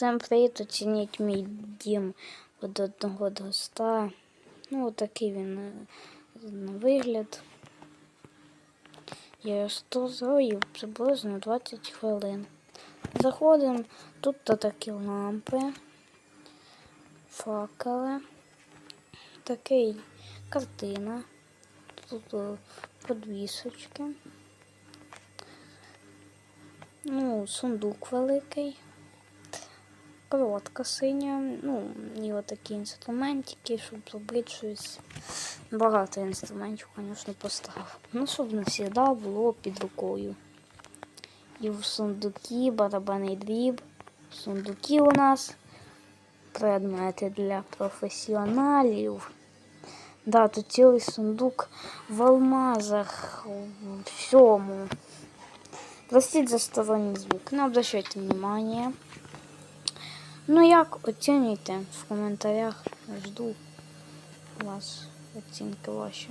Всем привіт, оцініть мій дім від 1 до 100. Ну, отакий він на вигляд. Я його створив приблизно 20 хвилин. Заходимо, тут то такі лампи, факели, такий картина, тут е, подвісочки. Ну, сундук великий. Коротка синя, ну, і отакі інструментики, щоб зробити щось. Багато інструментів, звісно, поставив. Ну, щоб не завжди було під рукою. І в сундукі барабанний дріб. В сундукі у нас предмети для професіоналів. Да, тут цілий сундук в алмазах, в всьому. Простите за сторонний звук, не обращайте внимания. Ну як оцінюйте в коментарях. Жду вас оцінки ваші.